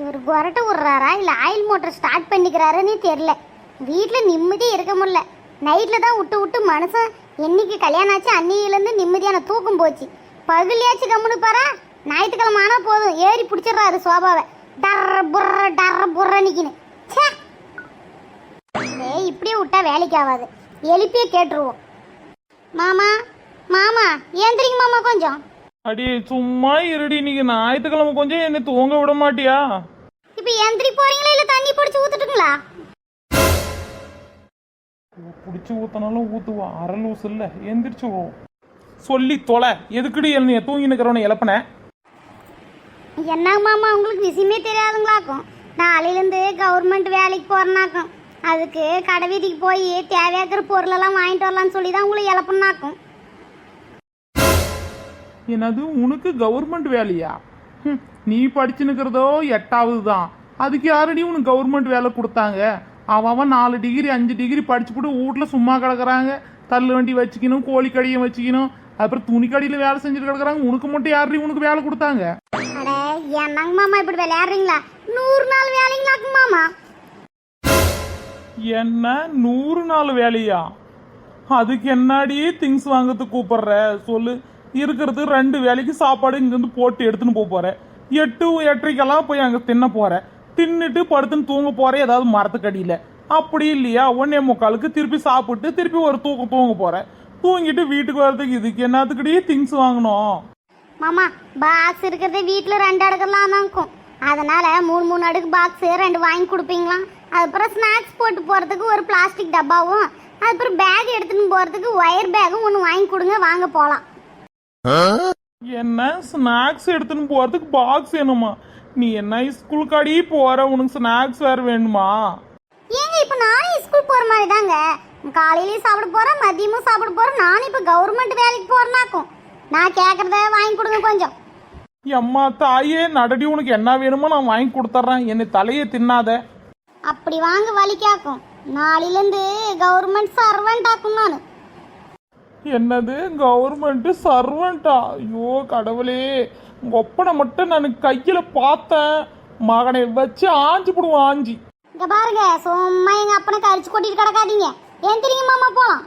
இவர் கொரட்டை விட்றாரா? இல்லை ஆயில் மோட்டர் ஸ்டார்ட் பண்ணிக்கிறாருன்னு தெரில வீட்டில் நிம்மதியே இருக்க முடியல. நைட்டில் தான் விட்டு விட்டு மனுஷன் என்னைக்கு கல்யாணம் ஆச்சு அன்னியிலேருந்து நிம்மதியான தூக்கம் போச்சு. பகலியாச்சும் கம்முனு பாரா ஞாயிற்றுக்கிழமை ஆனால் போதும். ஏறி பிடிச்சிடுறாரு சோபாவை. டர்ற புர்ற டர்ற புர்ற நிக்கின்னு. ச்சே! ஏய் இப்படியே விட்டா வேலைக்கு ஆகாது எழுப்பியே கேட்டுருவோம். மாமா மாமா ஏந்திரிங்க மாமா கொஞ்சம்? அடி சும்மா இருடி இன்னைக்கு ஞாயிற்றுக்கிழமை கொஞ்சம் என்னை தூங்க விட மாட்டியா? இப்போ எந்திரி போறீங்களா இல்லை தண்ணி பிடிச்சி ஊத்துட்டுங்களா? பிடிச்சி ஊத்தினாலும் ஊத்துவா அரை லூஸ் இல்ல எந்திரிச்சு வா. சொல்லி தொலை எதுக்குடி என்னைய தூங்கி நிக்கிறவனை இழப்பின? என்ன மாமா உங்களுக்கு விஷயமே தெரியாதுங்களாக்கும். நாளையிலேருந்து கவர்மெண்ட் வேலைக்கு போகிறனாக்கும் அதுக்கு கடை வீதிக்கு போய் தேவையாக்கிற பொருளெல்லாம் வாங்கிட்டு வரலாம்னு சொல்லி தான் உங்களை இழப்புனாக்கும். என்னது உனக்கு கவர்மெண்ட் வேலையா? நீ படிச்சு நிக்கிறதோ எட்டாவது தான் அதுக்கு யாரடி உனக்கு கவர்மெண்ட் வேலை கொடுத்தாங்க? அவன் நாலு டிகிரி அஞ்சு டிகிரி படிச்சு போட்டு வீட்டில் சும்மா கிடக்குறாங்க. தள்ளு வண்டி வச்சுக்கணும் கோழி கடையும் வச்சுக்கணும். அப்புறம் துணி கடையில் வேலை செஞ்சுட்டு கிடக்குறாங்க. உனக்கு மட்டும் யாரடி உனக்கு வேலை கொடுத்தாங்க? மாமா இப்படி விளையாடுறீங்களா நூறு நாள் மாமா. என்ன நூறு நாள் வேலையா? அதுக்கு என்னடி திங்ஸ் வாங்கறதுக்கு கூப்பிடுற? சொல்லு. இருக்கிறது ரெண்டு வேலைக்கு சாப்பாடு இங்கேருந்து போட்டு எடுத்துன்னு போக போகிறேன் எட்டு எட்டரைக்கெல்லாம் போய் அங்கே தின்ன போகிறேன் தின்னுட்டு படுத்துன்னு தூங்க போகிறேன் ஏதாவது மரத்துக்கடியில் அப்படி இல்லையா? ஒன்னே முக்காலுக்கு திருப்பி சாப்பிட்டு திருப்பி ஒரு தூக்கம் தூங்க போகிறேன் தூங்கிட்டு வீட்டுக்கு வர்றதுக்கு இதுக்கு என்னத்துக்கிட்டே திங்ஸ் வாங்கணும்? மாமா பாக்ஸ் இருக்கிறது வீட்டில் ரெண்டு அடுக்கெல்லாம் தான் இருக்கும். அதனால மூணு மூணு அடுக்கு பாக்ஸ் ரெண்டு வாங்கி கொடுப்பீங்களா? அதுக்கப்புறம் ஸ்நாக்ஸ் போட்டு போகிறதுக்கு ஒரு பிளாஸ்டிக் டப்பாவும் அதுக்கப்புறம் பேக் எடுத்துன்னு போகிறதுக்கு ஒயர் பேக்கும் ஒன்று வாங்கி கொடுங்க வாங்க போகலாம் என்ன ஸ்நாக்ஸ் எடுத்துன்னு போறதுக்கு பாக்ஸ் வேணுமா? நீ என்ன ஸ்கூலுக்காடி போற? உனக்கு ஸ்நாக்ஸ் வேற வேணுமா? ஏங்க இப்போ நானும் ஸ்கூல் போகிற மாதிரி தாங்க காலையிலயும் சாப்பிட போகிறேன் மதியமும் சாப்பிட போகிறேன் நானும் இப்போ கவர்மெண்ட் வேலைக்கு போகிறேனாக்கும் நான் கேட்குறத வாங்கி கொடுங்க கொஞ்சம். எம்மா தாயே நடடி உனக்கு என்ன வேணுமோ நான் வாங்கி கொடுத்துட்றேன் என்னை தலையை தின்னாத. அப்படி வாங்க வலிக்காக்கும். நாளையிலேருந்து கவர்மெண்ட் சர்வெண்ட் ஆக்கும் நான். என்னது? கவர்மெண்ட்டு சர்வெண்ட்டா ஐயோ கடவுளே. உங்கள் ஒப்பனை மட்டும் நான் கையில் பார்த்தேன். மகனை வச்சு ஆஞ்சு போடுவோம் ஆஞ்சி. இங்கே பாருங்க சும்மா எங்கள் அப்பனை கழிச்சு கொட்டிட்டு கிடக்காதீங்க. ஏன் தெரியுமா மாமா போலாம்.